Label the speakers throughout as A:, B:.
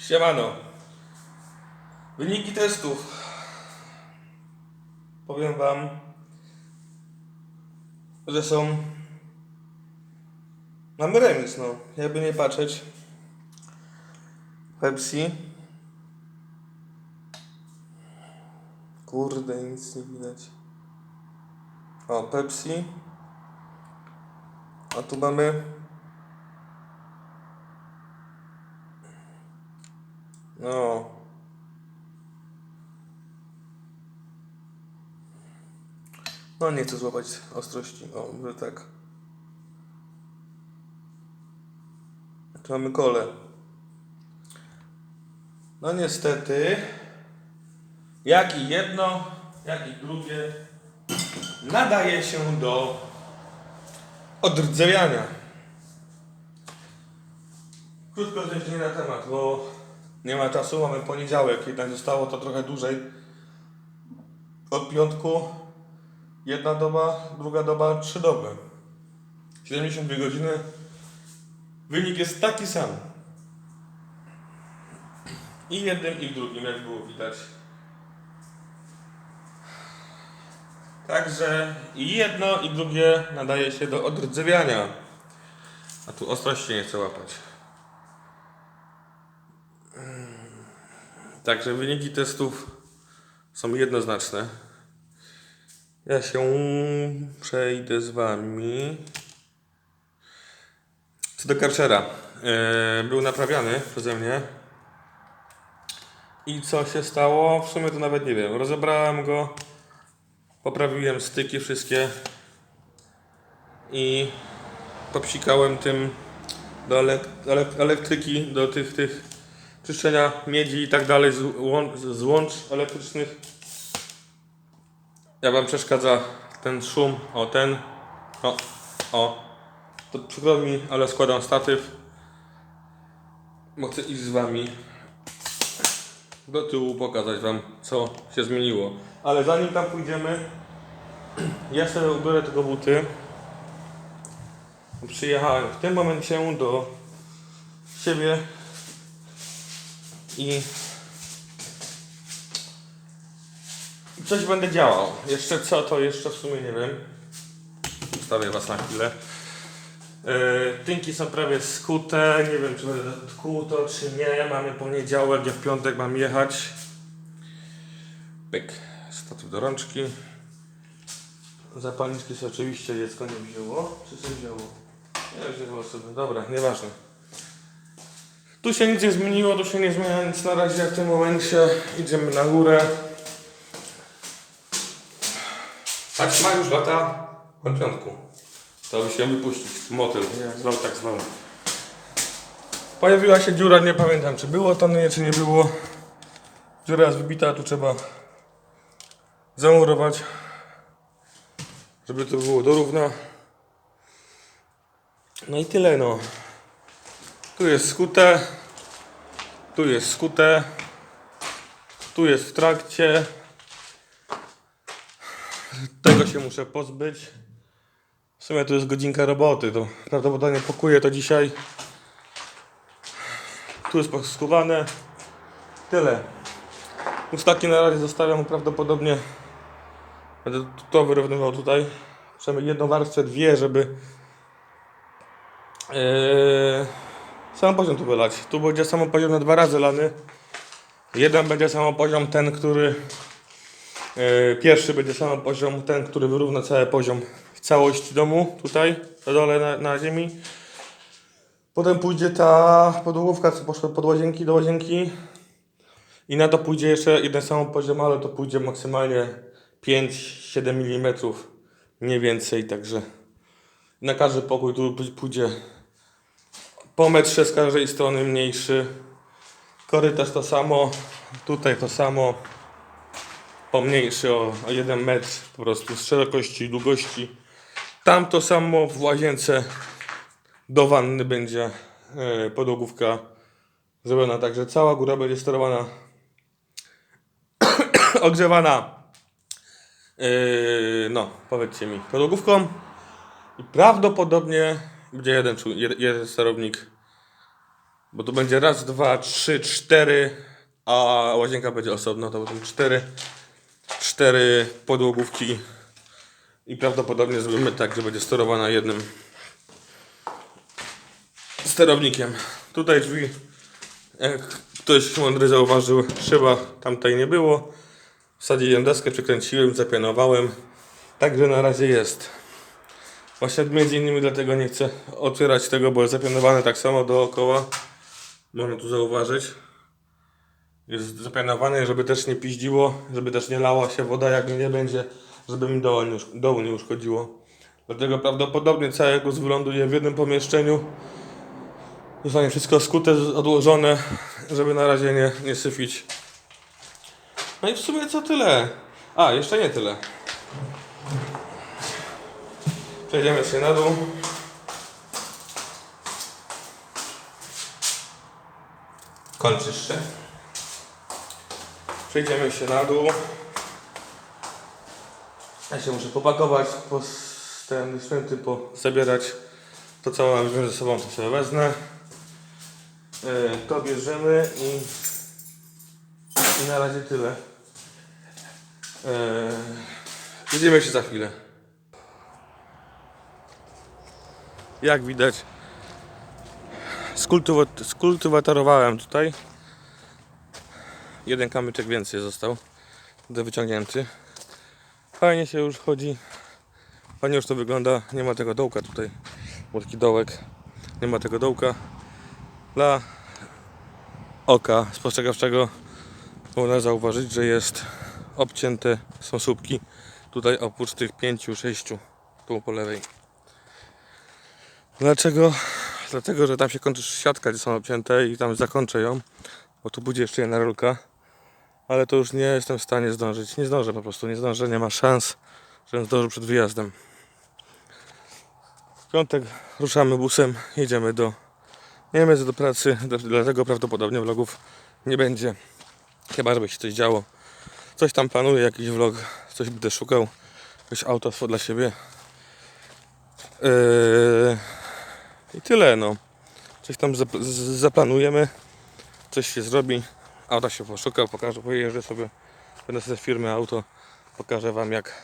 A: Siemano. Wyniki testów. Powiem wam, że są... Mamy remis, no. Jakby nie patrzeć. Pepsi. Kurde, nic nie widać. O, Pepsi. A tu mamy... No. No nie chcę złapać ostrości. O, że tak. Tu mamy kole. No niestety, jak i jedno, jak i drugie nadaje się do odrdzewiania. Krótko zderzenie na temat, bo nie ma czasu, mamy poniedziałek, jednak zostało to trochę dłużej. Od piątku jedna doba, druga doba, trzy doby. 72 godziny. Wynik jest taki sam. I jednym, i drugim, jak było widać. Także i jedno, i drugie nadaje się do odrdzewiania. A tu ostrości nie chcę łapać. Także wyniki testów są jednoznaczne. Ja się przejdę z wami. Co do Karchera. Yy, był naprawiany przeze mnie. I co się stało? W sumie to nawet nie wiem. Rozebrałem go. Poprawiłem styki wszystkie. I popsikałem tym do elek- elek- elektryki, do tych, tych czyszczenia miedzi i tak dalej, z, łą- z łącz elektrycznych. Jak Wam przeszkadza ten szum, o ten, o, o, to przykro mi, ale składam statyw, bo chcę iść z Wami do tyłu, pokazać Wam, co się zmieniło. Ale zanim tam pójdziemy, ja sobie ubiorę tego buty. Przyjechałem w tym momencie do siebie i coś będę działał. Jeszcze co, to jeszcze w sumie nie wiem. Zostawię Was na chwilę. Yy, tynki są prawie skute. Nie wiem, czy będę tkuł to, czy nie. Mamy poniedziałek, ja w piątek mam jechać. Pyk. Statyw do rączki. Zapalniczki sobie oczywiście dziecko nie wzięło. Czy coś wzięło? Nie wzięło sobie. Dobra, nieważne. Tu się nic nie zmieniło, tu się nie zmienia nic na razie w tym momencie. Idziemy na górę. Tak ma już lata od piątku. To by się wypuścić. Motyl, zwał tak zwany. Pojawiła się dziura, nie pamiętam czy było to nie, czy nie było. Dziura jest wybita, tu trzeba zamurować, żeby to było dorówno. No i tyle no. Tu jest skute. Tu jest skute. Tu jest w trakcie. Tego się muszę pozbyć. W sumie tu jest godzinka roboty. To prawdopodobnie pokuję to dzisiaj. Tu jest poskuwane. Tyle. Ustaki na razie zostawiam prawdopodobnie. Będę to wyrównywał tutaj. Przynajmniej jedną warstwę, dwie, żeby Eee, sam poziom tu wylać. Tu będzie sam poziom na dwa razy lany. Jeden będzie sam poziom ten, który eee, pierwszy będzie sam poziom ten, który wyrówna cały poziom w całości domu tutaj na dole na, na ziemi. Potem pójdzie ta podłogówka, co poszła pod łazienki do łazienki. I na to pójdzie jeszcze jeden sam poziom, ale to pójdzie maksymalnie 5-7 mm. Nie więcej, także na każdy pokój tu pójdzie po metrze z każdej strony mniejszy. Korytarz to samo, tutaj to samo. Pomniejszy o, o 1 metr po prostu z szerokości i długości. Tam to samo w łazience do wanny będzie e, podłogówka zrobiona, także cała góra będzie sterowana ogrzewana e, no powiedzcie mi podłogówką i prawdopodobnie będzie jeden, jeden sterownik Bo tu będzie raz, dwa, trzy, cztery, a łazienka będzie osobno, to będą cztery, cztery podłogówki i prawdopodobnie zrobimy tak, że będzie sterowana jednym sterownikiem. Tutaj drzwi, jak ktoś mądry zauważył, szyba tamtej nie było. Wsadziłem deskę, przykręciłem, zapianowałem. Także na razie jest. Właśnie między innymi dlatego nie chcę otwierać tego, bo jest zapianowane tak samo dookoła. Można tu zauważyć. Jest zapianowane, żeby też nie piździło, żeby też nie lała się woda, jak nie będzie, żeby mi dołu nie, nie uszkodziło. Dlatego prawdopodobnie cały guz wyląduje w jednym pomieszczeniu. Zostanie wszystko skute, odłożone, żeby na razie nie, nie syfić. No i w sumie co tyle. A, jeszcze nie tyle. Przejdziemy się na dół. Kończysz się. Przejdziemy się na dół. Ja się muszę popakować, po ten święty pozabierać to co mam ze sobą, to sobie wezmę. Yy, to bierzemy i, i na razie tyle. Yy, widzimy się za chwilę. Jak widać, skultywa- skultywatorowałem tutaj. Jeden kamyczek więcej został do wyciągnięty. Fajnie się już chodzi. Fajnie już to wygląda. Nie ma tego dołka tutaj. Był taki dołek. Nie ma tego dołka. Dla oka spostrzegawczego można zauważyć, że jest obcięte są słupki. Tutaj oprócz tych pięciu, sześciu tu po lewej. Dlaczego? Dlatego, że tam się kończy siatka, gdzie są obcięte i tam zakończę ją, bo tu będzie jeszcze jedna rolka. Ale to już nie jestem w stanie zdążyć. Nie zdążę po prostu, nie zdążę, nie ma szans, żebym zdążył przed wyjazdem. W piątek ruszamy busem, jedziemy do Niemiec do pracy, dla- dlatego prawdopodobnie vlogów nie będzie. Chyba, żeby się coś działo. Coś tam planuję, jakiś vlog, coś będę szukał, jakieś auto dla siebie. Yy, I tyle, no. Coś tam zaplanujemy, coś się zrobi, auta się poszuka, pokażę, pojeżdżę sobie, będę sobie firmy auto, pokażę Wam jak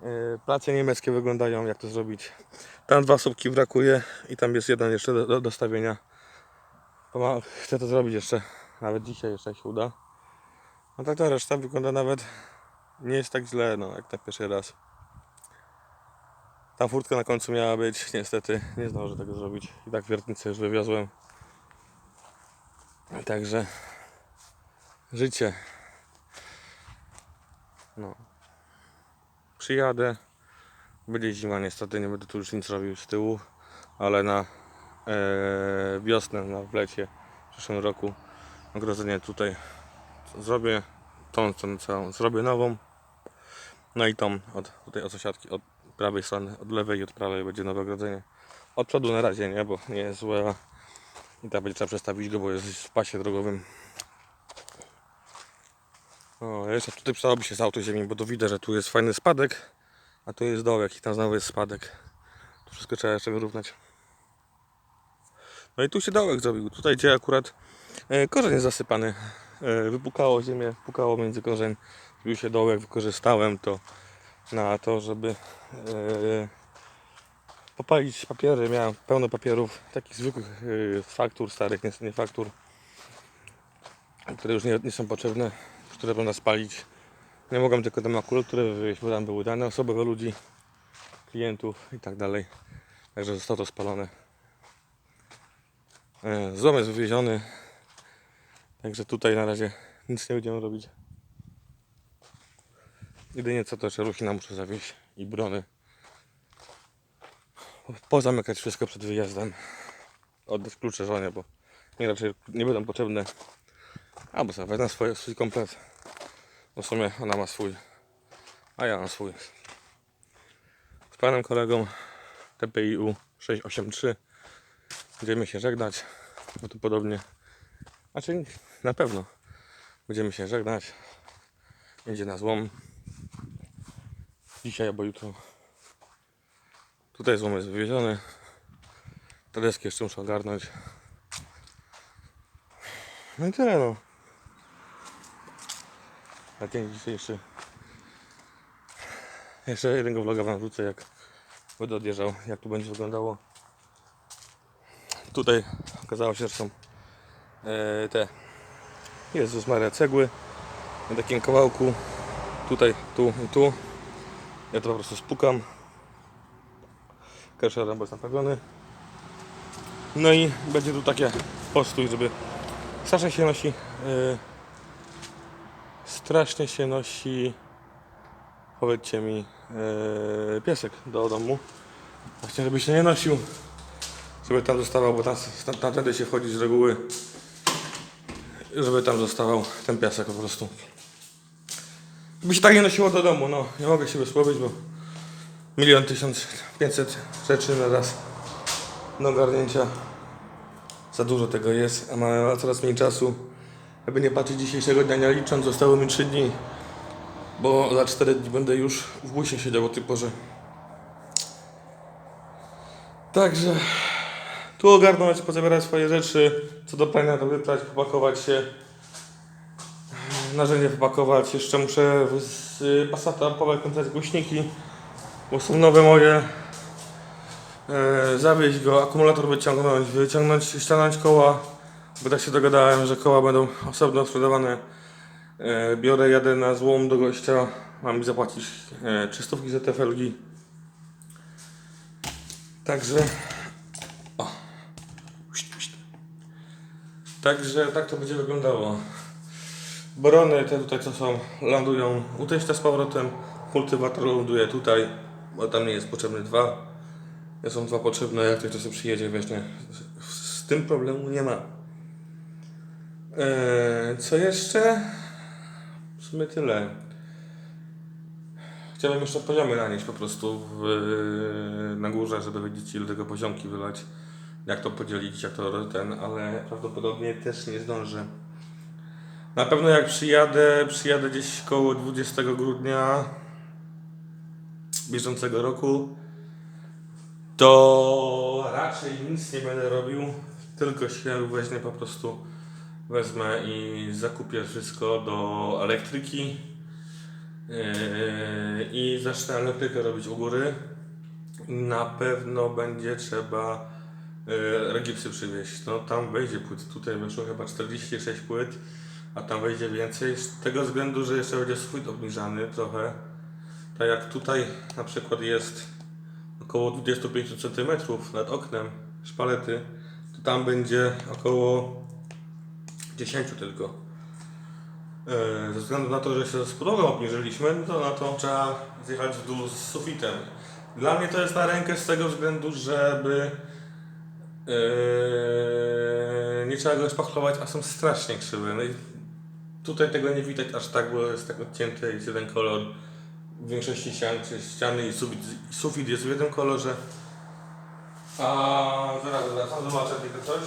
A: yy, prace niemieckie wyglądają, jak to zrobić. Tam dwa słupki brakuje i tam jest jeden jeszcze do, do dostawienia. Chcę to zrobić jeszcze, nawet dzisiaj jeszcze się uda. A tak ta reszta wygląda nawet nie jest tak źle, no jak na pierwszy raz. Ta furtka na końcu miała być, niestety nie zdążę tego zrobić. I tak wiertnicę już wywiozłem. Także życie. No. Przyjadę. Będzie zima niestety, nie będę tu już nic robił z tyłu, ale na e, wiosnę, na wlecie w przyszłym roku ogrodzenie tutaj zrobię. Tą stronę całą zrobię nową. No i tą od tutaj od sąsiadki, od prawej strony, od lewej i od prawej będzie nowe ogrodzenie. Od przodu na razie nie, bo nie jest złe. I tak będzie trzeba przestawić go, bo jest w pasie drogowym. O, jeszcze tutaj przydałoby się z auto ziemi, bo to widać, że tu jest fajny spadek, a tu jest dołek i tam znowu jest spadek. To wszystko trzeba jeszcze wyrównać. No i tu się dołek zrobił. Tutaj gdzie akurat e, korzeń jest zasypany. E, wypukało ziemię, pukało między korzeń. Zrobił się dołek, wykorzystałem to na to, żeby e, popalić papiery. Miałem pełno papierów, takich zwykłych e, faktur, starych, nie, nie faktur, które już nie, nie są potrzebne, które można spalić. Nie mogłem tylko te makulury wywieźć, bo tam były dane osobowe ludzi, klientów i tak dalej. Także zostało to spalone. E, Złom jest wywieziony. Także tutaj na razie nic nie będziemy robić. Jedynie co to jeszcze ruchina muszę zawieźć i brony. Pozamykać wszystko przed wyjazdem. Oddać klucze żonie, bo nie raczej nie będą potrzebne. Albo sobie wezmę swoje, swój komplet. Bo w sumie ona ma swój, a ja mam swój. Z panem kolegą TPIU 683 będziemy się żegnać. Bo to podobnie, znaczy na pewno będziemy się żegnać. Będzie na złom. Dzisiaj albo jutro. Tutaj złom jest wywieziony. Te deski jeszcze muszę ogarnąć. No i tyle no. A dzień dzisiejszy. Jeszcze jednego vloga wam wrócę jak będę odjeżdżał, jak tu będzie wyglądało. Tutaj okazało się, że są e, te Jezus Maria cegły na takim kawałku tutaj, tu i tu ja to po prostu spukam. Pierwszy raz jest naprawiony. No i będzie tu takie postój, żeby strasznie się nosi e, strasznie się nosi. Powiedzcie mi e, piesek do domu. Właśnie żeby się nie nosił. Żeby tam zostawał, bo tam, tam, tamtędy się wchodzi z reguły. Żeby tam zostawał ten piasek po prostu. By się tak nie nosiło do domu, no. Nie mogę się wysłowić, bo milion tysiąc pięćset rzeczy na raz do ogarnięcia. Za dużo tego jest, a ma coraz mniej czasu. Aby nie patrzeć dzisiejszego dnia nie licząc, zostały mi 3 dni. Bo za 4 dni będę już w busie siedział o tej porze. Także tu ogarnąć, pozabierać swoje rzeczy, co do prania to wyprać, popakować się, narzędzie popakować. Jeszcze muszę z Passata powykręcać głośniki, bo są nowe moje. E, zawieźć go, akumulator wyciągnąć, wyciągnąć, ściągnąć koła, bo tak się dogadałem, że koła będą osobno sprzedawane. E, biorę, jadę na złom do gościa, mam mi zapłacić e, 300 za te felgi. Także Także tak to będzie wyglądało. Borony te tutaj co są, lądują u teścia z powrotem. Kultywator ląduje tutaj, bo tam nie jest potrzebny dwa. Nie są dwa potrzebne, jak ktoś to sobie przyjedzie, weźmie. Z, tym problemu nie ma. Eee, co jeszcze? W sumie tyle. Chciałbym jeszcze poziomy nanieść po prostu w, na górze, żeby wiedzieć ile tego poziomki wylać jak to podzielić, jak to ten, ale prawdopodobnie też nie zdążę. Na pewno jak przyjadę, przyjadę gdzieś koło 20 grudnia bieżącego roku, to raczej nic nie będę robił, tylko się weźmie po prostu wezmę i zakupię wszystko do elektryki yy, i zacznę elektrykę robić u góry. Na pewno będzie trzeba e, regipsy przywieźć. No tam wejdzie płyt. Tutaj weszło chyba 46 płyt, a tam wejdzie więcej. Z tego względu, że jeszcze będzie sufit obniżany trochę. Tak jak tutaj na przykład jest około 25 cm nad oknem szpalety, to tam będzie około 10 tylko. E, Ze względu na to, że się z podłogą obniżyliśmy, no to na to trzeba zjechać w dół z sufitem. Dla mnie to jest na rękę z tego względu, żeby Yy, nie trzeba go szpachlować, a są strasznie krzywe. No i tutaj tego nie widać aż tak, bo jest tak odcięty, jest jeden kolor. W większości ścian, ściany i sufit, sufit jest w jednym kolorze. A zaraz wracam, zobaczę tylko coś.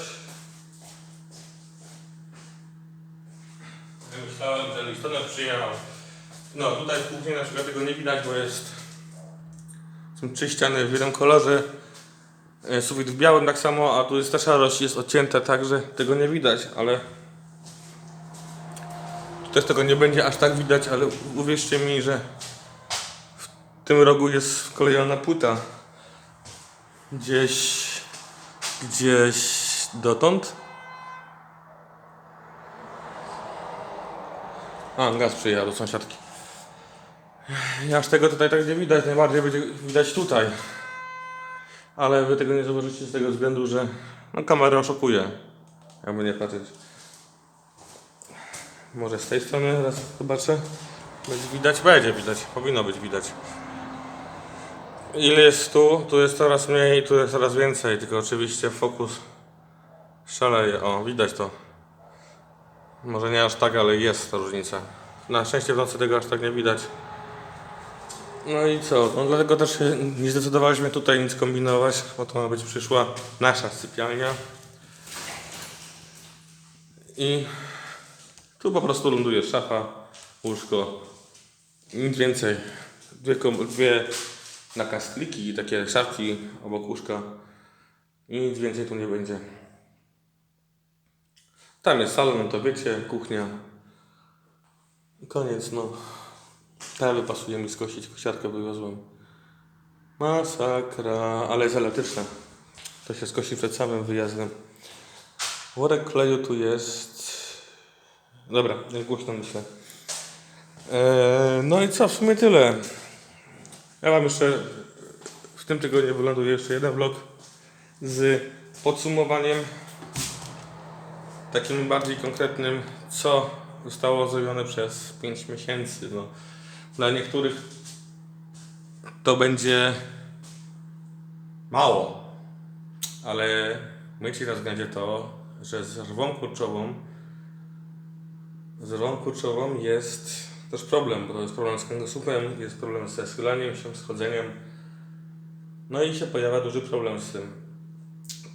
A: Myślałem, że listonosz przyjechał. No tutaj w kuchni na przykład tego nie widać, bo jest są trzy ściany w jednym kolorze. E, Sufit w białym tak samo, a tu jest ta szarość, jest odcięta tak, że tego nie widać, ale też tego nie będzie aż tak widać, ale uwierzcie mi, że w tym rogu jest wklejona płyta gdzieś gdzieś dotąd. A, gaz przyjechał do sąsiadki. I aż tego tutaj tak nie widać, najbardziej będzie widać tutaj. Ale wy tego nie zobaczycie z tego względu, że no, kamera oszukuje. Jakby nie patrzeć. Może z tej strony raz zobaczę. Będzie widać? Będzie widać. Powinno być widać. Ile jest tu? Tu jest coraz mniej, tu jest coraz więcej. Tylko oczywiście fokus szaleje. O, widać to. Może nie aż tak, ale jest ta różnica. Na szczęście w nocy tego aż tak nie widać. No i co? No dlatego też nie zdecydowaliśmy tutaj nic kombinować, bo to ma być przyszła nasza sypialnia. I tu po prostu ląduje szafa, łóżko, nic więcej. Dwie, dwie nakaskliki i takie szafki obok łóżka. I nic więcej tu nie będzie. Tam jest salon, to wiecie, kuchnia. I Koniec, no. Trawy pasuje mi skosić, kosiarkę wywiozłem. Masakra, ale jest elektryczna. To się skosi przed samym wyjazdem. Worek kleju tu jest. Dobra, jak głośno myślę. Eee, no i co, w sumie tyle. Ja mam jeszcze w tym tygodniu wyląduje jeszcze jeden vlog z podsumowaniem takim bardziej konkretnym, co zostało zrobione przez 5 miesięcy. No, dla niektórych to będzie mało, ale myśli raz będzie to, że z rwą kurczową z rwą kurczową jest też problem, bo to jest problem z kręgosłupem, jest problem ze schylaniem się, z chodzeniem. No i się pojawia duży problem z tym.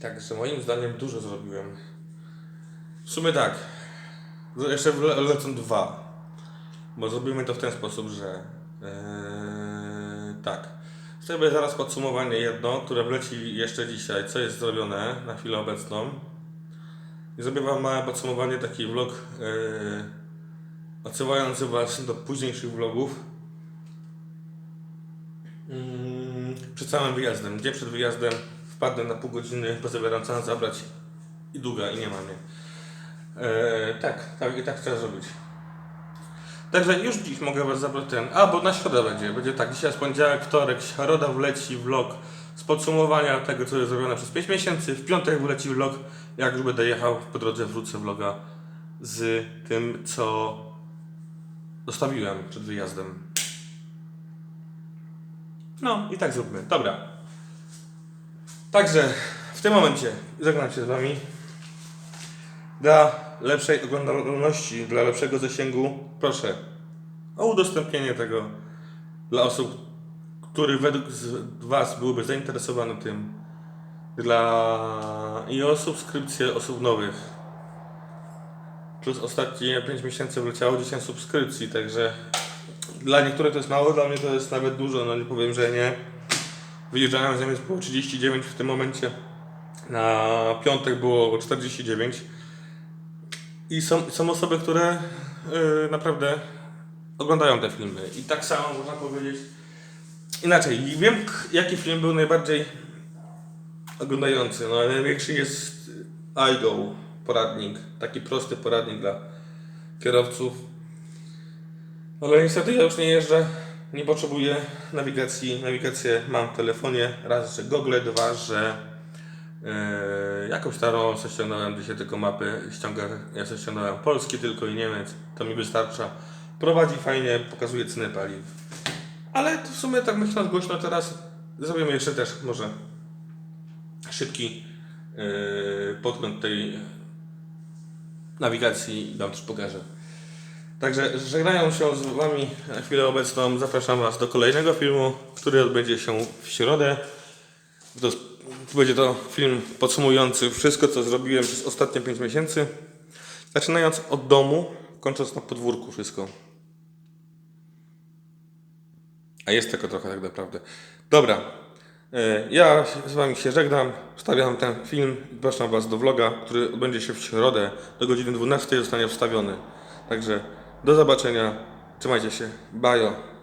A: Także moim zdaniem dużo zrobiłem. W sumie tak. Jeszcze lecą dwa. Bo zrobimy to w ten sposób, że yy, tak. Zrobię zaraz podsumowanie jedno, które wleci jeszcze dzisiaj, co jest zrobione na chwilę obecną. I zrobię Wam małe podsumowanie, taki vlog yy, odsyłający Was do późniejszych vlogów. Mm, przed samym wyjazdem. Gdzie przed wyjazdem wpadnę na pół godziny, bo zabieram co zabrać i długa i nie ma mnie. E, tak, tak i tak trzeba zrobić. Także już dziś mogę Was zabrać ten. A, bo na środę będzie. Będzie tak, dzisiaj jest poniedziałek, wtorek, środa wleci vlog z podsumowania tego, co jest zrobione przez 5 miesięcy. W piątek wleci vlog, jak już będę jechał, po drodze wrócę vloga z tym, co zostawiłem przed wyjazdem. No i tak zróbmy. Dobra. Także w tym momencie żegnam się z Wami. Dla lepszej oglądalności, dla lepszego zasięgu, proszę o udostępnienie tego dla osób, które według Was byłyby zainteresowane tym. Dla i o subskrypcję osób nowych. Plus ostatnie 5 miesięcy wleciało 10 subskrypcji, także dla niektórych to jest mało, dla mnie to jest nawet dużo, no nie powiem, że nie. Wyjeżdżałem z Niemiec było 39 w tym momencie. Na piątek było 49. I są, są osoby, które yy, naprawdę oglądają te filmy. I tak samo można powiedzieć. Inaczej, wiem jaki film był najbardziej oglądający. No, największy jest iGo poradnik. Taki prosty poradnik dla kierowców. Ale niestety ja już nie jeżdżę. Nie potrzebuję nawigacji. Nawigację mam w telefonie. Raz, że Google, dwa, że Yy, jakąś starą sobie ściągnąłem, gdzie się tylko mapy ściąga. Ja sobie ściągnąłem polski tylko i Niemiec. To mi wystarcza. Prowadzi fajnie, pokazuje cenę paliw. Ale w sumie tak myśląc głośno teraz zrobimy jeszcze też może szybki yy, podgląd tej nawigacji i Wam też pokażę. Także żegnają się z Wami na chwilę obecną. Zapraszam Was do kolejnego filmu, który odbędzie się w środę. To będzie to film podsumowujący wszystko, co zrobiłem przez ostatnie 5 miesięcy. Zaczynając od domu, kończąc na podwórku wszystko. A jest tego trochę tak naprawdę. Dobra. E, Ja z Wami się żegnam. Wstawiam ten film. Zapraszam Was do vloga, który odbędzie się w środę. Do godziny 12 zostanie wstawiony. Także do zobaczenia. Trzymajcie się. Bajo.